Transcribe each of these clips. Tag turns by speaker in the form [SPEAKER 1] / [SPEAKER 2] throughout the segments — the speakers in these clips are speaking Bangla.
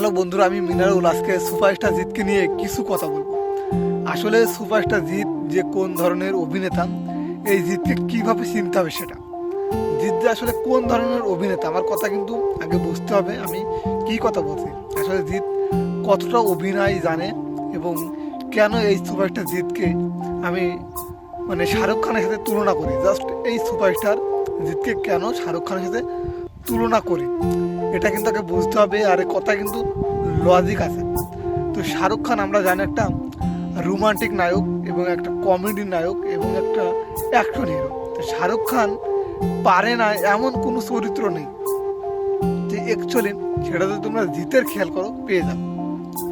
[SPEAKER 1] হ্যালো বন্ধুরা, আমি মিনারুল। আজকে সুপারস্টার জিতকে নিয়ে কিছু কথা বলব। আসলে সুপারস্টার জিৎ যে কোন ধরনের অভিনেতা, এই জিতকে কীভাবে চিনতে হবে সেটা? জিৎ যে আসলে কোন ধরনের অভিনেতা, আমার কথা কিন্তু আগে বুঝতে হবে আমি কি কথা বলছি। আসলে জিৎ কতটা অভিনয় জানে এবং কেন এই সুপারস্টার জিতকে আমি মানে শাহরুখ খানের সাথে তুলনা করি? জাস্ট এই সুপারস্টার জিতকে কেন শাহরুখ খানের সাথে তুলনা করি? এটা কিন্তু আগে বুঝতে হবে, আর কথা কিন্তু লজিক আছে। তো শাহরুখ খান, আমরা জানি একটা রোমান্টিক নায়ক এবং একটা কমেডি নায়ক এবং একটা অ্যাকশন হিরো তো শাহরুখ খান পারে না এমন কোনো চরিত্র নেই যে অ্যাকচুয়ালি সেটা যদি তোমরা জিতের খেয়াল করো, পেয়ে যাও।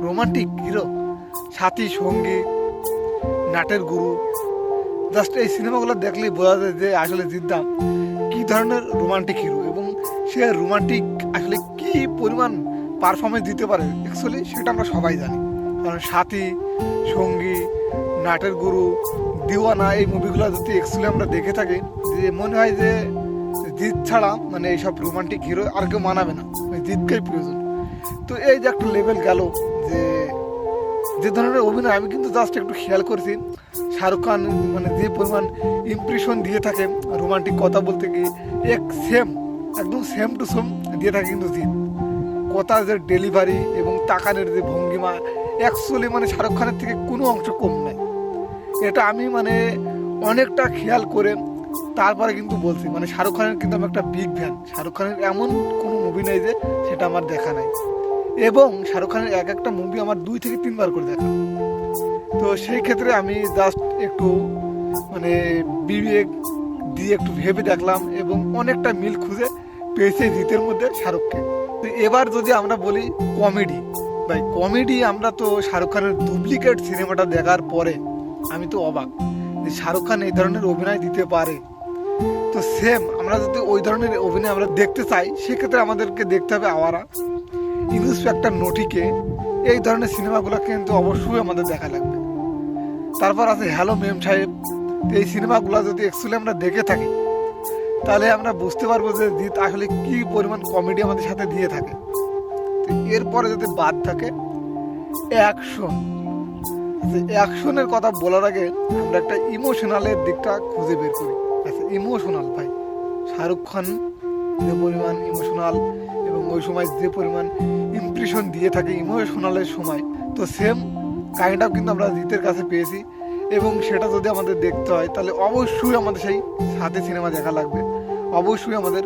[SPEAKER 1] রোমান্টিক হিরো সাথী, সঙ্গী, নাটের গুরু। জাস্ট এই সিনেমাগুলো দেখলেই বোঝা যায় যে আসলে জিদ্দাম কি ধরনের রোমান্টিক হিরো এবং সে রোমান্টিক আসলে কি পরিমাণ পারফরমেন্স দিতে পারে? অ্যাকচুয়ালি সেটা আমরা সবাই জানি। কারণ সাথী, সঙ্গী, নাটের গুরু, দিওয়ানা, এই মুভিগুলো যদি অ্যাকচুয়ালি আমরা দেখে থাকি, যে মনে হয় যে জিৎ ছাড়া মানে এইসব রোমান্টিক হিরো আর কেউ মানাবে না। ওই জিৎকেই প্রয়োজন। তো এই যে একটা লেভেল গেল যে যে ধরনের অভিনয়, আমি কিন্তু জাস্ট একটু খেয়াল করছি। শাহরুখ খান মানে যে পরিমাণ ইমপ্রেশন দিয়ে থাকে রোমান্টিক কথা বলতে গিয়ে, এক সেম একদম সেম টু সেম দিয়ে থাকে কিন্তু জিৎ কথা যে ডেলিভারি এবং তাকানের যে ভঙ্গিমা অ্যাকচুয়ালি মানে শাহরুখ খানের থেকে কোনো অংশ কম নেই এটা আমি মানে অনেকটা খেয়াল করে তারপরে কিন্তু বলছি মানে শাহরুখ খানের কিন্তু আমি একটা বিগ ফ্যান শাহরুখ খানের এমন কোনো মুভি নেই যে সেটা আমার দেখা নাই। এবং শাহরুখ খানের এক একটা মুভি আমার দুই থেকে তিনবার করে দেখা। তো সেই ক্ষেত্রে আমি জাস্ট একটু মানে বিবেক দিয়ে একটু ভেবে দেখলাম এবং অনেকটা মিল খুঁজে পেয়েছে জিতের মধ্যে শাহরুখকে তো এবার যদি আমরা বলি কমেডি, ভাই কমেডি আমরা তো শাহরুখ খানের ডুপ্লিকেট সিনেমাটা দেখার পরে আমি তো অবাক যে শাহরুখ খান এই ধরনের অভিনয় দিতে পারে। তো সেম আমরা যদি ওই ধরনের অভিনয় আমরা দেখতে চাই, সেক্ষেত্রে আমাদেরকে দেখতে হবে আওয়ারা। ইন্সপেক্টর নটিকে, এই ধরনের সিনেমাগুলো কিন্তু অবশ্যই আমাদের দেখা লাগবে। তারপর আছে হ্যালো মেম সাহেব, এই সিনেমাগুলো যদি অ্যাকচুয়ালি আমরা দেখে থাকি তাহলে আমরা বুঝতে পারব যে জিৎ আসলে কি পরিমাণ কমেডি আমাদের সাথে দিয়ে থাকে। এরপরে যদি বাদ থাকে অ্যাকশন অ্যাকশনের কথা বলার আগে আমরা একটা ইমোশনালের দিকটা খুঁজে বের করি। আচ্ছা ইমোশনাল ভাই, শাহরুখ খান যে পরিমাণ ইমোশনাল এবং ওই সময় যে পরিমাণ ইমপ্রেশন দিয়ে থাকে ইমোশনালের সময়, তো সেম কাহিনীটাও কিন্তু আমরা জিতের কাছে পেয়েছি। এবং সেটা যদি আমাদের দেখতে হয়, তাহলে অবশ্যই আমাদের সেই সাথে সিনেমা দেখা লাগবে। অবশ্যই আমাদের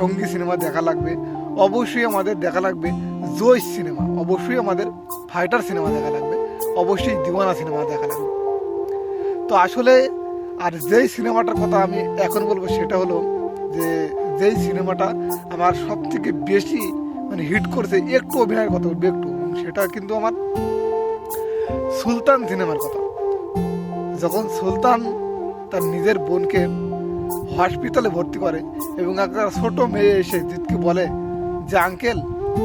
[SPEAKER 1] সঙ্গী সিনেমা দেখা লাগবে। অবশ্যই আমাদের দেখা লাগবে জয় সিনেমা। অবশ্যই আমাদের ফাইটার সিনেমা দেখা লাগবে। অবশ্যই দিওয়ানা সিনেমা দেখা লাগবে। তো আসলে আর যেই সিনেমাটার কথা আমি এখন বলব, সেটা হলো যে যেই সিনেমাটা আমার সব থেকে বেশি মানে হিট করেছে, একটু অভিনয়ের কথা বলব, একটু। সেটা কিন্তু আমার সুলতান সিনেমার কথা। যখন সুলতান তার নিজের বোনকে হসপিটালে ভর্তি করে এবং একটা ছোট মেয়ে এসে জিতকে বলে যে, আঙ্কেল,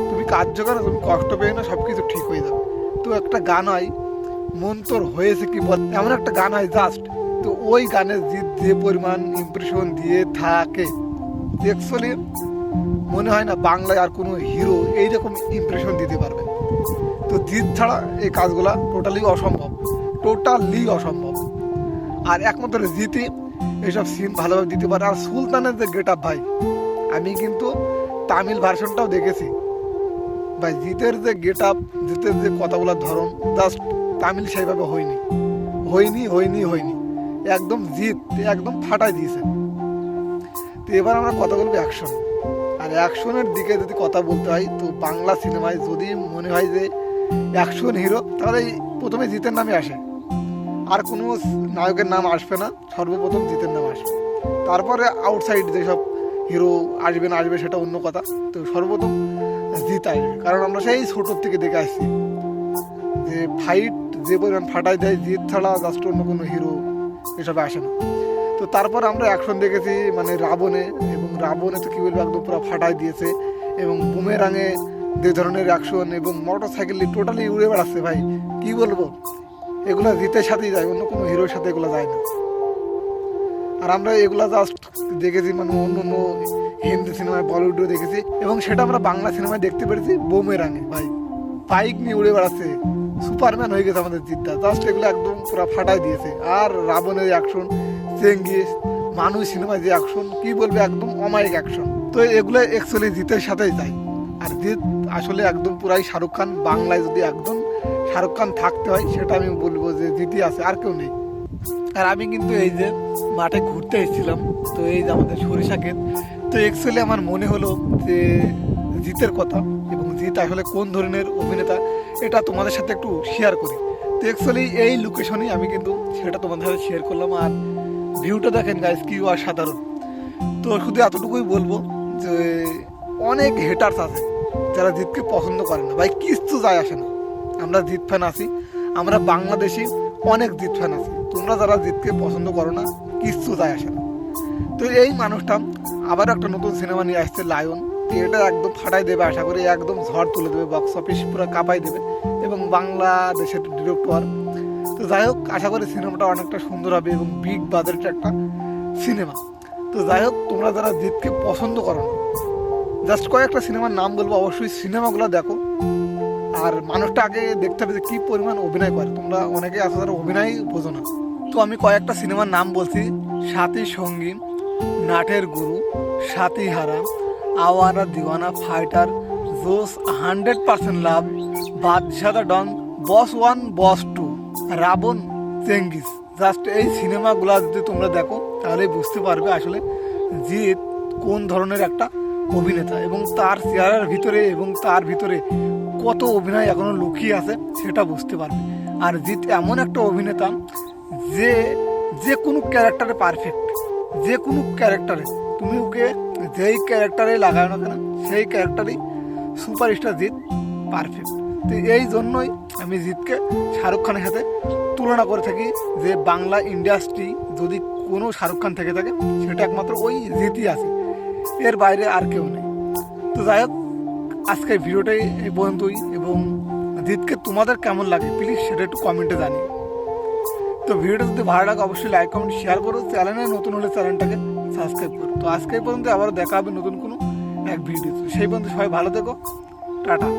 [SPEAKER 1] তুমি কার্য করো তুমি কষ্ট পেয়ে না সব কিছু ঠিক হয়ে যাবে। তো একটা গান হয়, মন তোর হয়েছে কি বল এমন একটা গান হয় জাস্ট তো ওই গানের জিৎ যে পরিমাণ ইমপ্রেশন দিয়ে থাকে অ্যাকচুয়ালি মনে হয় না বাংলায় আর কোনো হিরো এইরকম ইমপ্রেশন দিতে পারবে। তো জিৎ ছাড়া এই কাজগুলা টোটালি অসম্ভব। টোটালি অসম্ভব। আর একমাত্র জিতই এইসব সিন ভালোভাবে দিতে পারে। আর সুলতানের যে গেট আপ ভাই, আমি কিন্তু তামিল ভার্সনটাও দেখেছি। ভাই, জিতের যে গেট আপ জিতের যে কথা বলার ধরন জাস্ট তামিল সেইভাবে হয়নি। হয়নি হয়নি হয়নি। একদম জিত একদম ফাটাই দিয়েছে তো এবার আমরা কথা বলব অ্যাকশন আর অ্যাকশনের দিকে যদি কথা বলতে হয়, তো বাংলা সিনেমায় যদি মনে হয় যে অ্যাকশন হিরো তাহলে প্রথমে জিতের নামে আসে। আর কোনো নায়কের নাম আসবে না, সর্বপ্রথম জিতের নাম আসবে। তারপরে আউটসাইড যেসব হিরো আসবে না আসবে সেটা অন্য কথা। তো সর্বপ্রথম জিত আসবে। কারণ আমরা সেই ছোটোর থেকে দেখে আসছি যে ফাইট যে পরিমাণ ফাটাই দেয়, জিত ছাড়া জাস্ট অন্য কোনো হিরো এসবে আসে না। তো তারপর আমরা অ্যাকশন দেখেছি মানে রাবণে, এবং রাবণে তো কী বলব, একদম পুরো ফাটাই দিয়েছে, এবং বুমেরাঙে যে ধরনের অ্যাকশন এবং মোটর সাইকেল টোটালি উড়ে বেড়াচ্ছে ভাই। কি বলব? এগুলো জিতের সাথেই যায়, অন্য কোনো হিরোর সাথে এগুলো যায় না। আর আমরা এগুলা জাস্ট দেখেছি মানে অন্য অন্য হিন্দি সিনেমায়, বলিউডও দেখেছি, এবং সেটা আমরা বাংলা সিনেমায় দেখতে পেরেছি বোমেরাঙে, ভাই। বাইক নিয়ে উড়ে বেড়াচ্ছে, সুপারম্যান হয়ে গেছে আমাদের জিদ্দা জাস্ট এগুলো একদম পুরো ফাটাই দিয়েছে। আর রাবণের অ্যাকশন চেঙ্গিস, মানুষ সিনেমায় যে অ্যাকশন কি বলবে, একদম অমায়িক অ্যাকশন তো এগুলো অ্যাকচুয়ালি জিতের সাথেই যায়। আর জিৎ আসলে একদম পুরাই শাহরুখ খান বাংলায় যদি একদম শাহরুখ খান থাকতে হয়, সেটা আমি বলব যে জিতই আছে, আর কেউ নেই। আর আমি কিন্তু এই যে মাঠে ঘুরতে এসেছিলাম, তো এই যে আমাদের সরিষা ক্ষেত, তো অ্যাকচুয়ালি আমার মনে হলো যে জিতের কথা এবং জিৎ আসলে কোন ধরনের অভিনেতা, এটা তোমাদের সাথে একটু শেয়ার করি। তো অ্যাকচুয়ালি এই লোকেশনেই আমি কিন্তু সেটা তোমাদের সাথে শেয়ার করলাম, আর ভিউটা দেখেন গাইস কি আর সাধারণ তো শুধু এতটুকুই বলব যে অনেক হেটার্স আছে, যারা জিতকে পছন্দ করে না। ভাই, কিচ্ছু যায় আসে না। আমরা জিত ফ্যান আছি। আমরা বাংলাদেশি অনেক জিত ফ্যান আছি। তোমরা যারা জিতকে পছন্দ করো না, কিচ্ছু যায় আসে না। তো এই মানুষটা আবার একটা নতুন সিনেমা নিয়ে আসছে লায়ন এটা একদম ফাটাই দেবে আশা করি, একদম ঝড় তুলে দেবে বক্স অফিস পুরো কাঁপাই দেবে এবং বাংলাদেশের ডিরেক্টর তো যাই হোক, আশা করি সিনেমাটা অনেকটা সুন্দর হবে এবং বিগ বাজেটের একটা সিনেমা তো যাই হোক, তোমরা যারা জিতকে পছন্দ করো না জাস্ট কয়েকটা সিনেমার নাম বলব, অবশ্যই সিনেমাগুলো দেখো। আর মানুষটা আগে দেখতে হবে যে কী পরিমাণ অভিনয় করে। তোমরা অনেকে আছে যারা অভিনয় বোঝো না। তো আমি কয়েকটা সিনেমার নাম বলছি। সাথী সঙ্গী Nater Guru, Sathi Hara, Awara Deewana fighter Josh hundred percent love বাদশাদা Don boss one, boss two, Raavan, Chengiz. Just এই সিনেমাগুলো যদি তোমরা দেখো তাহলে বুঝতে পারবে আসলে জিৎ কোন ধরনের একটা অভিনেতা এবং তার চেহারার ভিতরে এবং তার ভিতরে কত অভিনয় এখনও লুকিয়ে আছে সেটা বুঝতে পারবে। আর জিৎ এমন একটা অভিনেতা যে যে কোনো ক্যারেক্টারে পারফেক্ট যে কোনো ক্যারেক্টারে তুমি ওকে যেই ক্যারেক্টারে লাগাও না কেন, সেই ক্যারেক্টারই সুপারস্টার জিৎ পারফেক্ট তো এই জন্যই আমি জিৎকে শাহরুখ খানের সাথে তুলনা করে থাকি যে বাংলা ইন্ডাস্ট্রি যদি কোনো শাহরুখ খান থেকে থাকে, সেটা একমাত্র ওই জিতই আছে। এর বাইরে আর কেউ নেই। তো যাই হোক আজকের ভিডিওটাই এই পর্যন্তই এবং জিতকে তোমাদের কেমন লাগে প্লিজ সেটা একটু কমেন্টে জানি তো ভিডিওটা যদি ভালো লাগে অবশ্যই লাইক কমেন্ট শেয়ার করো। চ্যানেলে নতুন হলে চ্যানেলটাকে সাবস্ক্রাইব করো। তো আজকে পর্যন্ত আবার দেখা হবে নতুন কোনো এক ভিডিও সেই পর্যন্ত সবাই ভালো থেকো। টাটা।